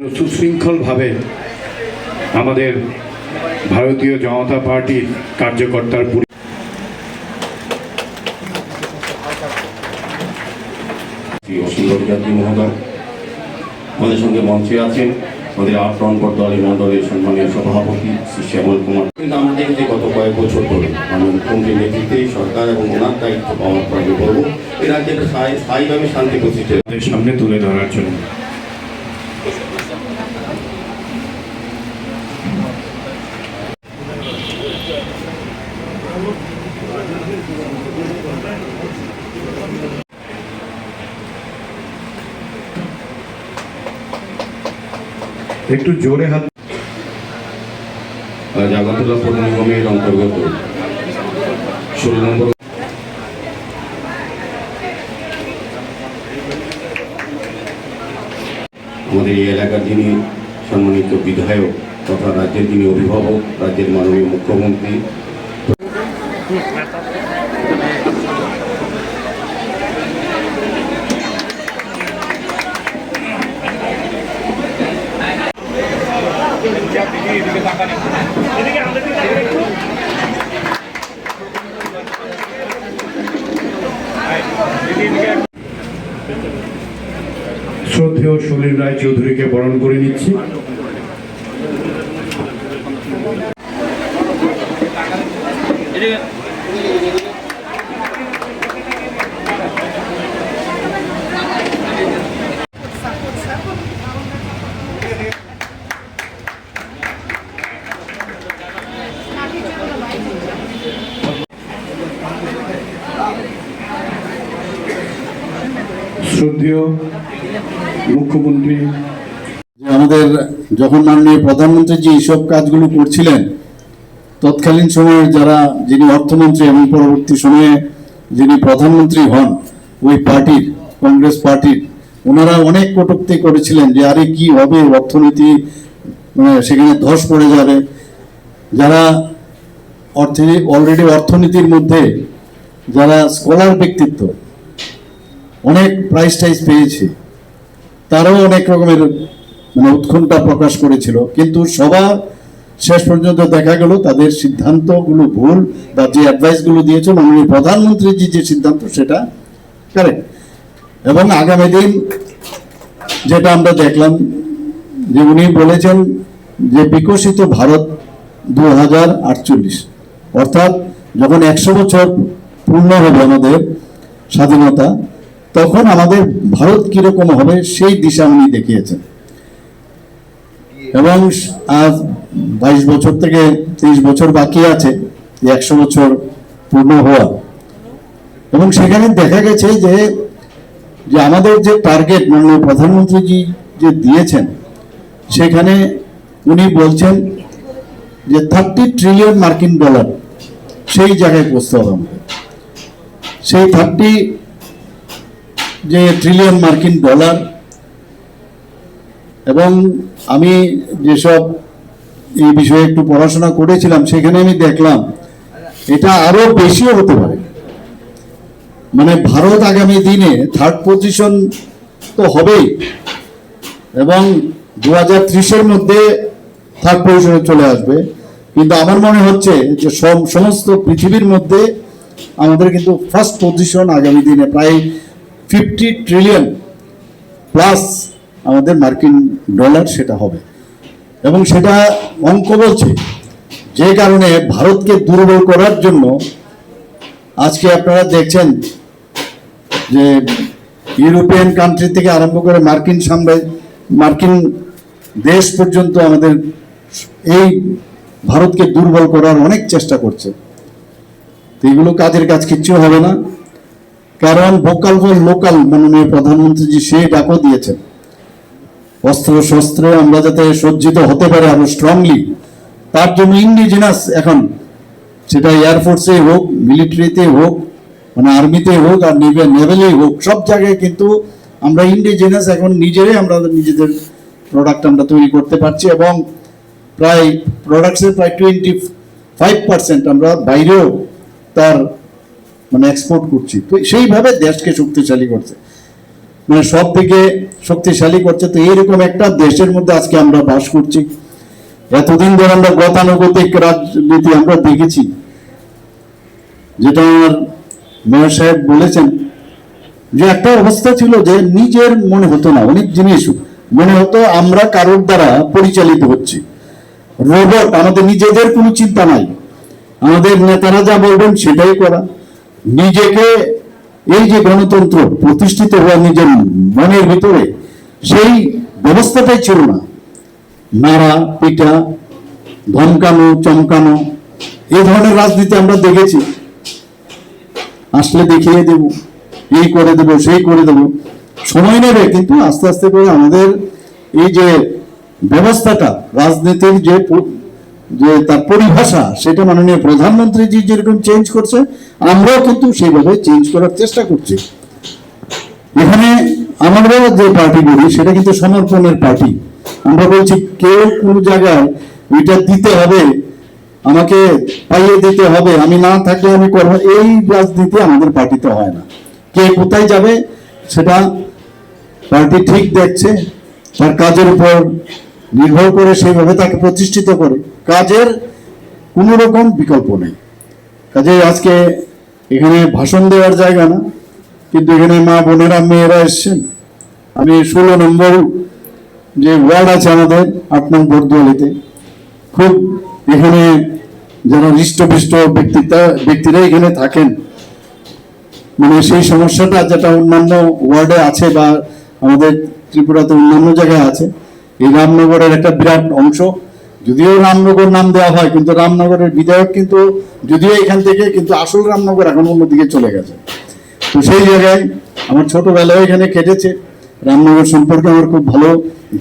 সুশৃঙ্খলভাবে আমাদের ভারতীয় জনতা পার্টির কার্যকর্তার অসুন্দর মহোদয় আমাদের সঙ্গে মঞ্চে আছেন। আমাদের আটরন বর্তমানী মণ্ডলের সম্মানীয় সভাপতি শ্রী শ্যামল কুমার। কিন্তু আমাদের যে গত কয়েক বছর ধরে মাননীয় মুখ্যমন্ত্রীর নেতৃত্বে সরকার এবং ওনার দায়িত্ব পাওয়ার পর আমি বলব রাজ্যে একটা স্থায়ীভাবে শান্তি প্রতিষ্ঠা সামনে তুলে ধরার জন্য একটু জোরে হাত জাগতলা পৌর নিগমের অন্তর্গত ষোলো নম্বর আমাদের এই এলাকার যিনি সম্মানিত বিধায়ক তথা রাজ্যের যিনি অভিভাবক, রাজ্যের মাননীয় মুখ্যমন্ত্রী। শ্রদ্ধেয় সলিল রায় চৌধুরীকে বরণ করে নিচ্ছি। মুখ্যমন্ত্রী। আমাদের যখন মাননীয় প্রধানমন্ত্রী যে এইসব কাজগুলো করছিলেন, তৎকালীন সময়ে যারা যিনি অর্থমন্ত্রী এবং পরবর্তী সময়ে যিনি প্রধানমন্ত্রী হন, ওই পার্টির, কংগ্রেস পার্টির, ওনারা অনেক কটূক্তি করেছিলেন যে আরে কি হবে, অর্থনীতি মানে সেখানে ধস পড়ে যাবে। যারা অর্থনীতি অলরেডি অর্থনীতির মধ্যে যারা স্কলার ব্যক্তিত্ব অনেক প্রাইজ টাইজ পেয়েছে। তারাও অনেক রকমের মানে উৎকণ্ঠা প্রকাশ করেছিল। কিন্তু সবার শেষ পর্যন্ত দেখা গেল তাদের সিদ্ধান্তগুলো ভুল বা যে অ্যাডভাইসগুলো দিয়েছে মাননীয় প্রধানমন্ত্রী যে যে সিদ্ধান্ত, সেটা কারেক্ট এবং আগামী দিন যেটা আমরা দেখলাম, যে উনি বলেছেন যে বিকশিত ভারত দু হাজার আটচল্লিশ। অর্থাৎ যখন একশো বছর পূর্ণ হবে আমাদের স্বাধীনতা তখন আমাদের ভারত কীরকম হবে, সেই দিশা উনি দেখিয়েছেন। এবং আজ বাইশ বছর থেকে তেইশ বছর বাকি আছে একশো বছর পূর্ণ হওয়া। এবং সেখানে দেখা গেছে যে যে আমাদের যে টার্গেট মাননীয় প্রধানমন্ত্রীজি যে দিয়েছেন, সেখানে উনি বলছেন যে থার্টি ট্রিলিয়ন মার্কিন ডলার সেই জায়গায় পৌঁছতে হবে। সেই থার্টি যে ট্রিলিয়ন মার্কিন ডলার এবং আমি যেসব এই বিষয়ে একটু পড়াশোনা করেছিলাম, সেখানে আমি দেখলাম এটা আরও বেশিও হতে পারে। মানে ভারত আগামী দিনে থার্ড পজিশন তো হবেই এবং দু হাজার ত্রিশের মধ্যে থার্ড পজিশনে চলে আসবে। কিন্তু আমার মনে হচ্ছে যে সমস্ত পৃথিবীর মধ্যে আমাদের কিন্তু ফার্স্ট পজিশন আগামী দিনে প্রায় ফিফটি ট্রিলিয়ন প্লাস আমাদের মার্কিন ডলার সেটা হবে। এবং সেটা অঙ্ক বলছে যে কারণে ভারতকে দুর্বল করার জন্য আজকে আপনারা দেখছেন যে ইউরোপিয়ান কান্ট্রি থেকে আরম্ভ করে মার্কিন সাম্রাজ্য, মার্কিন দেশ পর্যন্ত আমাদের এই ভারতকে দুর্বল করার অনেক চেষ্টা করছে। তো এগুলো কাজের কাজ কিচ্ছু হবে না। কারণ ভোকাল ফর লোকাল মাননীয় প্রধানমন্ত্রীজি সেই ডাকও দিয়েছেন। অস্ত্র শস্ত্রে আমরা যাতে সজ্জিত হতে পারে আরও স্ট্রংলি তার জন্য ইন্ডিজিনাস এখন, সেটা এয়ারফোর্সে হোক মিলিটারিতে হোক মানে আর্মিতে হোক আর নেভেলেই হোক, সব জায়গায় কিন্তু আমরা ইন্ডিজিনাস এখন নিজেরাই আমরা নিজেদের প্রোডাক্ট আমরা তৈরি করতে পারছি এবং প্রায় প্রোডাক্টসের প্রায় টোয়েন্টি ফাইভ পার্সেন্ট আমরা বাইরেও তার মানে এক্সপোর্ট করছি। তো সেইভাবে দেশকে শক্তিশালী করছে। মানে সব থেকে শক্তিশালী করছে। তো এইরকম একটা দেশের মধ্যে আজকে আমরা বাস করছি। এতদিন ধরে আমরা গতানুগতিক রাজনীতি আমরা দেখেছি। যেটা আমার মেয়র সাহেব বলেছেন যে একটা অবস্থা ছিল যে নিজের মনে হতো না, অনেক জিনিস মনে হতো আমরা কারোর দ্বারা পরিচালিত হচ্ছি। রোবট, আমাদের নিজেদের কোনো চিন্তা নাই। আমাদের নেতারা যা বলবেন সেটাই করা। নিজেকে এই যে গণতন্ত্র প্রতিষ্ঠিত হওয়া নিজের মনের ভিতরে, সেই ব্যবস্থাটাই ছিল না। নাড়া, পিটা, ধমকানো, চমকানো এই ধরনের রাজনীতি আমরা দেখেছি। আসলে দেখিয়ে দেব, এই করে দেব, সেই করে দেব। সময় নেবে, কিন্তু আস্তে আস্তে করে আমাদের এই যে ব্যবস্থাটা, রাজনীতির যে যে তার পরিভাষা, সেটা মাননীয় প্রধানমন্ত্রী জি যেরকম চেঞ্জ করছে, আমরাও কিন্তু সেইভাবে চেঞ্জ করার চেষ্টা করছি। এখানে আমরা যে পার্টি করি সেটা কিন্তু সমর্পণের পার্টি আমরা বলছি, কেউ কোন জায়গায় এটা দিতে হবে, আমাকে পাইয়ে দিতে হবে, আমি না থাকলে আমি করব, এই রাজনীতি আমাদের পার্টিতে হয় না। কে কোথায় যাবে, সেটা পার্টি ঠিক দেখছে, তার কাজের উপর নির্ভর করে সেইভাবে তাকে প্রতিষ্ঠিত করে। কাজের কোনো রকম বিকল্প নেই। কাজে আজকে এখানে ভাষণ দেওয়ার জায়গা না, কিন্তু এখানে মা বোনেরা, মেয়েরা এসছেন। আমি ষোলো নম্বর যে ওয়ার্ড আছে আমাদের, আট নম্বর দলিতে, খুব এখানে যারা হৃষ্টপুষ্ট ব্যক্তিতা, ব্যক্তিরা এখানে থাকেন মানে সেই সমস্যাটা যেটা অন্যান্য ওয়ার্ডে আছে বা আমাদের ত্রিপুরাতে অন্যান্য জায়গায় আছে এই রামনগরের একটা বিরাট অংশ। যদিও রামনগর নাম দেওয়া হয়, কিন্তু রামনগরের বিধায়ক কিন্তু যদিও এখান থেকে, কিন্তু আসল রামনগর এখন অন্যদিকে চলে গেছে। তো সেই জায়গায় আমার ছোটবেলায় এখানে কেটেছে রামনগর সম্পর্কে আমার খুব ভালো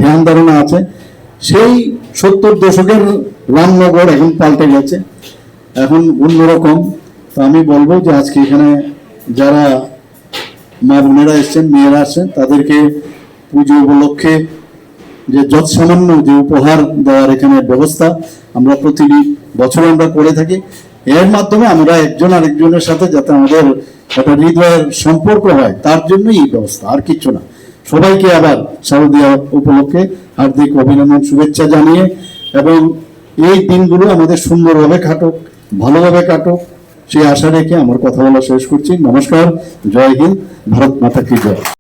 ধ্যান ধারণা আছে। সেই সত্তর দশকের রামনগর এখন পাল্টে গেছে, এখন অন্যরকম। তো আমি বলব যে আজকে এখানে যারা মা বোনেরা এসছেন, মেয়েরা আসছেন তাদেরকে পুজো উপলক্ষে যে যৎ সামান্য যে উপহার দেওয়ার এখানে ব্যবস্থা আমরা প্রতি বছর আমরা করে থাকি। এর মাধ্যমে আমরা একজন আরেকজনের সাথে যাতে আমাদের একটা হৃদয়ের সম্পর্ক হয়, তার জন্যই এই ব্যবস্থা, আর কিচ্ছু না। সবাইকে আবার শারদীয়া উপলক্ষে হার্দিক অভিনন্দন, শুভেচ্ছা জানিয়ে এবং এই দিনগুলো আমাদের সুন্দরভাবে কাটুক, ভালোভাবে কাটুক। সেই আশা রেখে আমার কথা বলা শেষ করছি। নমস্কার, জয় হিন্দ, ভারত মাতা কি জয়।